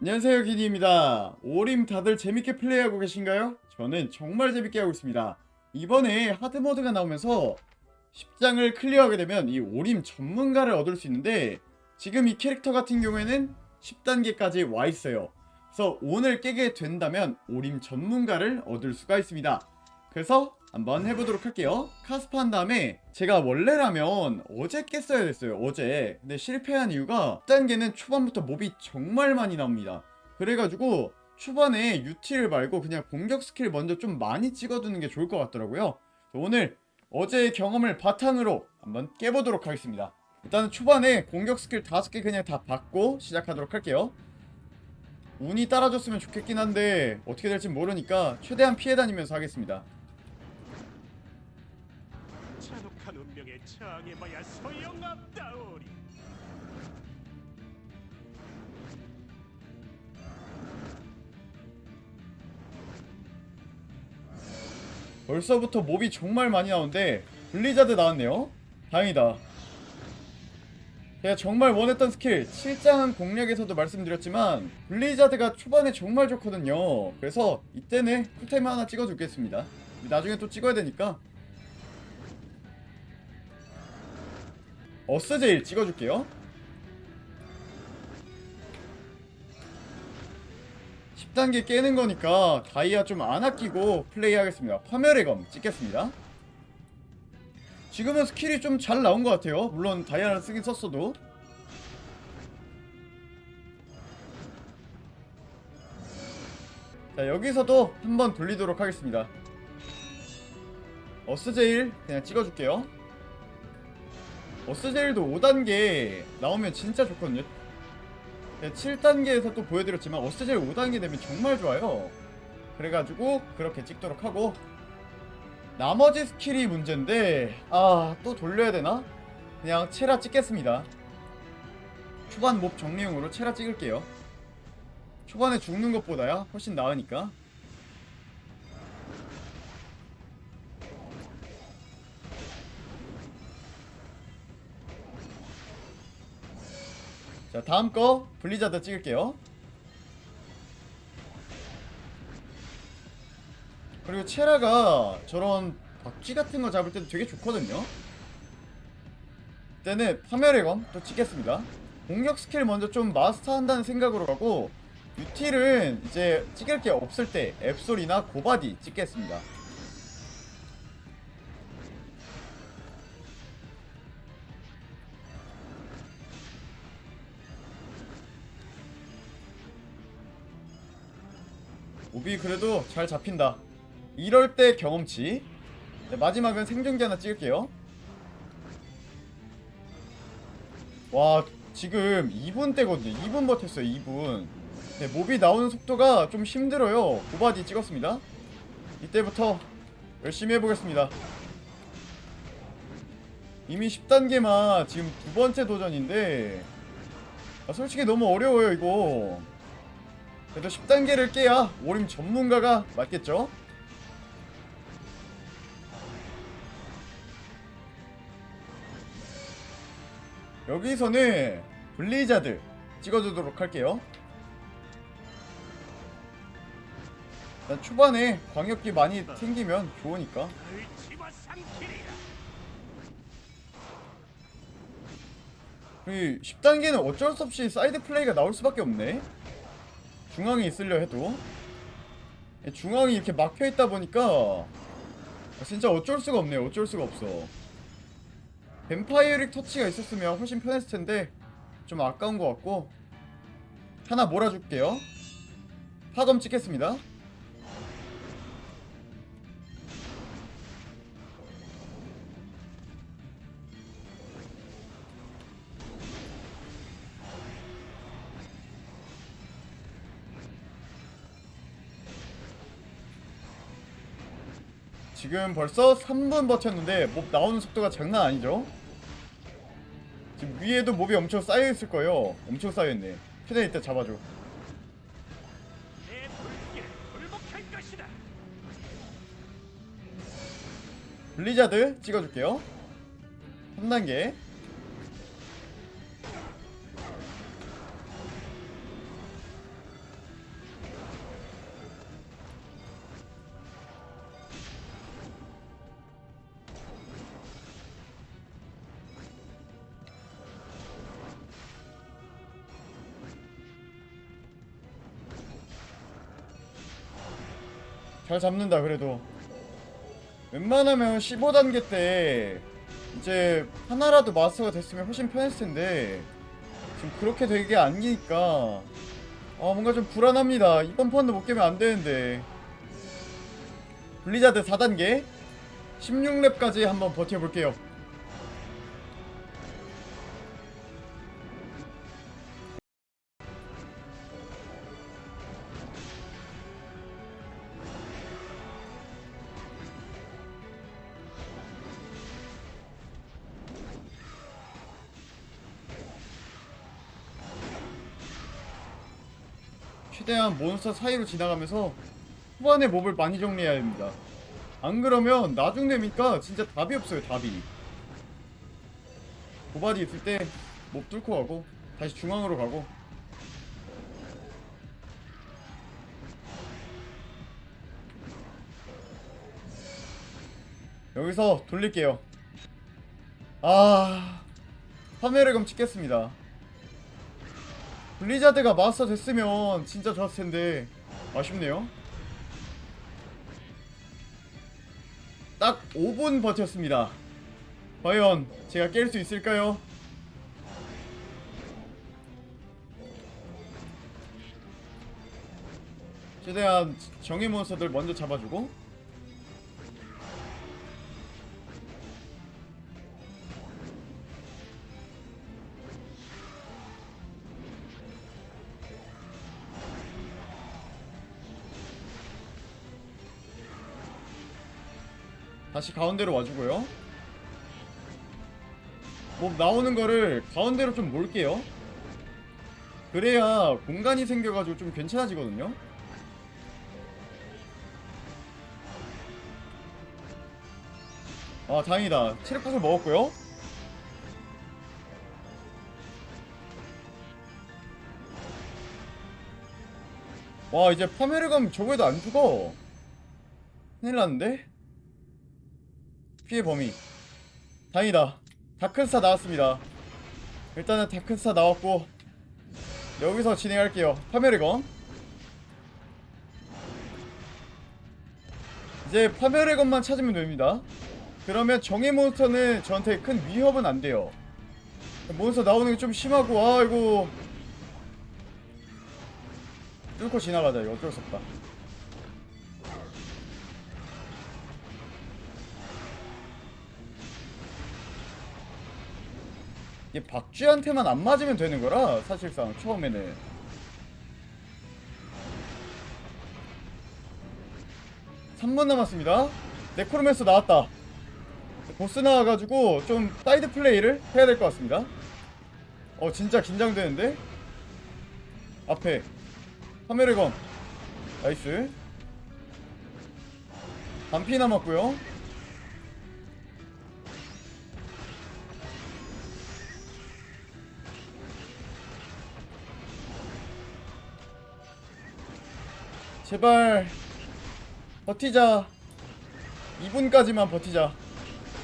안녕하세요 기니입니다. 오림 다들 재밌게 플레이하고 계신가요? 저는 정말 재밌게 하고 있습니다. 이번에 하드모드가 나오면서 10장을 클리어하게 되면 이 오림 전문가를 얻을 수 있는데 지금 이 캐릭터 같은 경우에는 10단계까지 와 있어요. 그래서 오늘 깨게 된다면 오림 전문가를 얻을 수가 있습니다. 그래서 한번 해보도록 할게요. 카스파 한 다음에 제가 원래라면 어제 깼어야 됐어요 어제. 근데 실패한 이유가 10단계는 초반부터 몹이 정말 많이 나옵니다. 그래가지고 초반에 유티를 말고 그냥 공격 스킬 먼저 좀 많이 찍어두는 게 좋을 것 같더라고요. 오늘 어제의 경험을 바탕으로 한번 깨보도록 하겠습니다. 일단은 초반에 공격 스킬 5개 그냥 다 받고 시작하도록 할게요. 운이 따라줬으면 좋겠긴 한데 어떻게 될지 모르니까 최대한 피해 다니면서 하겠습니다 저항해봐야 소용없다오리. 벌써부터 몹이 정말 많이 나오는데 블리자드 나왔네요. 다행이다. 제가 정말 원했던 스킬 7장 공략에서도 말씀드렸지만 블리자드가 초반에 정말 좋거든요. 그래서 이때는 쿨타임 하나 찍어두겠습니다. 나중에 또 찍어야 되니까 어스제일 찍어줄게요 10단계 깨는 거니까 다이아 좀 안 아끼고 플레이 하겠습니다. 파멸의 검 찍겠습니다. 지금은 스킬이 좀 잘 나온 것 같아요. 물론 다이아를 쓰긴 썼어도. 자, 여기서도 한번 돌리도록 하겠습니다. 어스제일 그냥 찍어줄게요. 어스제일도 5단계 나오면 진짜 좋거든요. 7단계에서 또 보여드렸지만 어스제일 5단계 되면 정말 좋아요. 그래가지고 그렇게 찍도록 하고. 나머지 스킬이 문제인데 아 또 돌려야 되나? 그냥 체라 찍겠습니다. 초반 몹 정리용으로 체라 찍을게요. 초반에 죽는 것보다야 훨씬 나으니까 자 다음 거 블리자드 찍을게요. 그리고 체라가 저런 박쥐 같은 거 잡을 때도 되게 좋거든요. 이때는 파멸의 검 또 찍겠습니다. 공격 스킬 먼저 좀 마스터한다는 생각으로 가고 유틸은 이제 찍을 게 없을 때 앱솔이나 고바디 찍겠습니다 오비 그래도 잘 잡힌다. 이럴 때 경험치. 네, 마지막은 생존기 하나 찍을게요. 와 지금 2분 때거든요. 2분 버텼어요 2분. 네, 몹이 나오는 속도가 좀 힘들어요. 고바디 찍었습니다. 이때부터 열심히 해보겠습니다. 이미 10단계만 지금 두 번째 도전인데 아, 솔직히 너무 어려워요 이거 그래도 10단계를 깨야 오림 전문가가 맞겠죠? 여기서는 블리자드 찍어주도록 할게요. 일단 초반에 광역기 많이 생기면 좋으니까 을 집어삼키리라 이 10단계는 어쩔 수 없이 사이드 플레이가 나올 수밖에 없네 중앙에 있으려 해도. 중앙이 이렇게 막혀있다 보니까 진짜 어쩔 수가 없네요. 어쩔 수가 없어. 뱀파이어릭 터치가 있었으면 훨씬 편했을 텐데 좀 아까운 것 같고. 하나 몰아줄게요. 파검 찍겠습니다 지금 벌써 3분 버텼는데 몹 나오는 속도가 장난 아니죠? 지금 위에도 몹이 엄청 쌓여있을 거예요. 엄청 쌓여있네. 최대한 이때 잡아줘. 블리자드 찍어줄게요. 3단계 잘 잡는다 그래도. 웬만하면 15단계 때 이제 하나라도 마스터가 됐으면 훨씬 편했을 텐데 지금 그렇게 되게 아니니까. 아 뭔가 좀 불안합니다. 이번 판도 못 깨면 안 되는데. 블리자드 4단계? 16렙까지 한번 버텨볼게요 몬스터 사이로 지나가면서 후반에 몹을 많이 정리해야 됩니다. 안 그러면 나중 되니까 진짜 답이 없어요, 답이. 고바디 있을 때 몹 뚫고 가고 다시 중앙으로 가고 여기서 돌릴게요. 아, 파멸의검 찍겠습니다. 블리자드가 마스터 됐으면 진짜 좋았을 텐데 아쉽네요. 딱 5분 버텼습니다. 과연 제가 깰 수 있을까요? 최대한 정의 몬스터들 먼저 잡아주고 다시 가운데로 와주고요. 뭐 나오는 거를 가운데로 좀 몰게요. 그래야 공간이 생겨가지고 좀 괜찮아지거든요. 아 다행이다. 체력구슬 먹었고요. 와 이제 파멸을 가면 저거에도 안 죽어. 큰일 났는데? 피해 범위. 다행이다. 다크스타 나왔습니다. 일단은 다크스타 나왔고 여기서 진행할게요. 파멸의 검. 이제 파멸의 검만 찾으면 됩니다. 그러면 정의 몬스터는 저한테 큰 위협은 안 돼요. 몬스터 나오는 게 좀 심하고 아이고. 뚫고 지나가자. 이거 어쩔 수 없다 이게 박쥐한테만 안 맞으면 되는 거라 사실상 처음에는. 삼분 남았습니다. 네크로맨스 나왔다. 보스 나와가지고 좀 사이드 플레이를 해야 될 것 같습니다. 어 진짜 긴장되는데? 앞에. 카메라검 나이스. 반피 남았고요 제발 버티자. 2분까지만 버티자.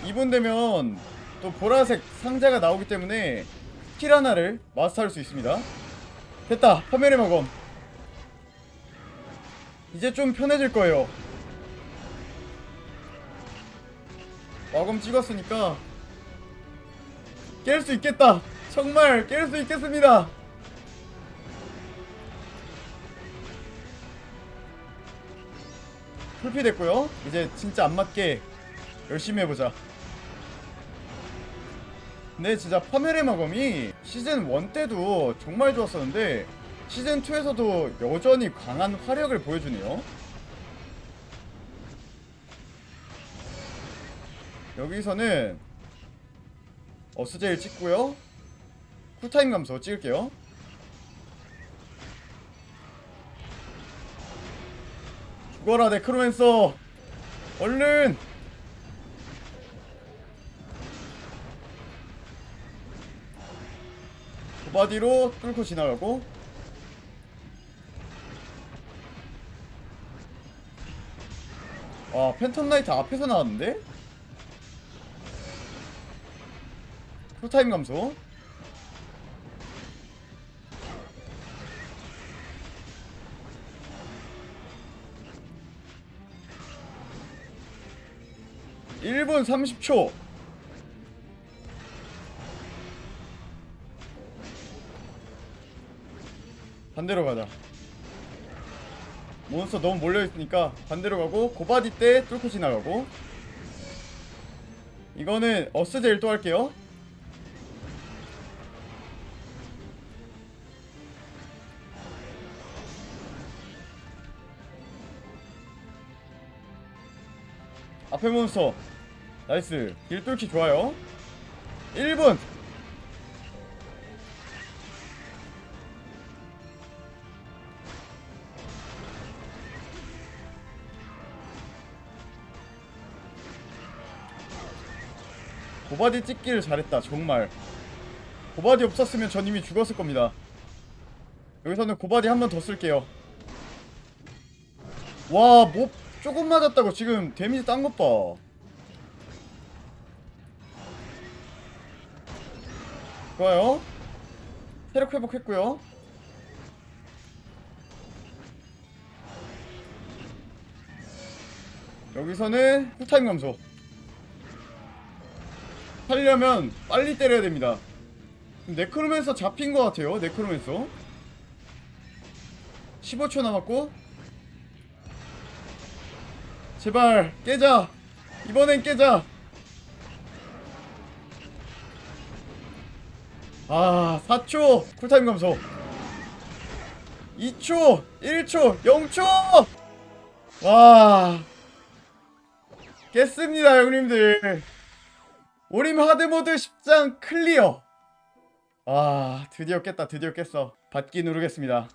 2분 되면 또 보라색 상자가 나오기 때문에 스킬 하나를 마스터할 수 있습니다. 됐다 파멸의 마검 이제 좀 편해질 거예요. 마검 찍었으니까 깰 수 있겠다. 정말 깰 수 있겠습니다 풀피 됐고요. 이제 진짜 안 맞게 열심히 해보자. 근데 진짜 파멸의 마검이 시즌 1 때도 정말 좋았었는데 시즌 2에서도 여전히 강한 화력을 보여주네요. 여기서는 어스제일 찍고요. 쿨타임 감소 찍을게요. 죽어라 네크로맨서. 얼른! 도바디로 뚫고 지나가고. 아 팬텀 나이트 앞에서 나왔는데? 풀타임 감소 1분 30초. 반대로 가자. 몬스터 너무 몰려있으니까 반대로 가고 고바디 때 뚫고 지나가고. 이거는 어스제일 또 할게요. 앞에 몬스터 나이스. 길 뚫기 좋아요. 1분. 고바디 찍기를 잘했다 정말. 고바디 없었으면 전 이미 죽었을 겁니다. 여기서는 고바디 한 번 더 쓸게요. 와, 뭐 조금 맞았다고 지금 데미지 딴 것 봐. 좋아요. 체력 회복했고요. 여기서는 쿨타임 감소. 살려면 빨리 때려야 됩니다. 네크로맨서 잡힌 것 같아요. 네크로맨서. 15초 남았고 제발 깨자 이번엔 깨자 아 4초. 쿨타임 감소. 2초 1초 0초. 와. 깼습니다 형님들. 오림 하드모드 10장 클리어. 아 드디어 깼다 드디어 깼어. 받기 누르겠습니다.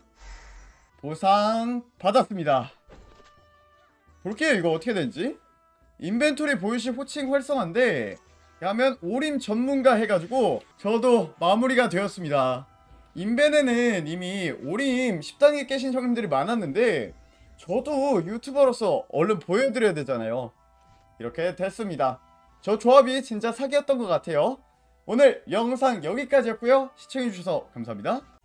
보상 받았습니다. 볼게요 이거 어떻게 되는지. 인벤토리 보이시 호칭 활성화인데 하면 오림 전문가 해가지고 저도 마무리가 되었습니다. 인벤에는 이미 오림 10단계 깨신 형님들이 많았는데 저도 유튜버로서 얼른 보여드려야 되잖아요. 이렇게 됐습니다. 저 조합이 진짜 사기였던 것 같아요. 오늘 영상 여기까지였고요. 시청해주셔서 감사합니다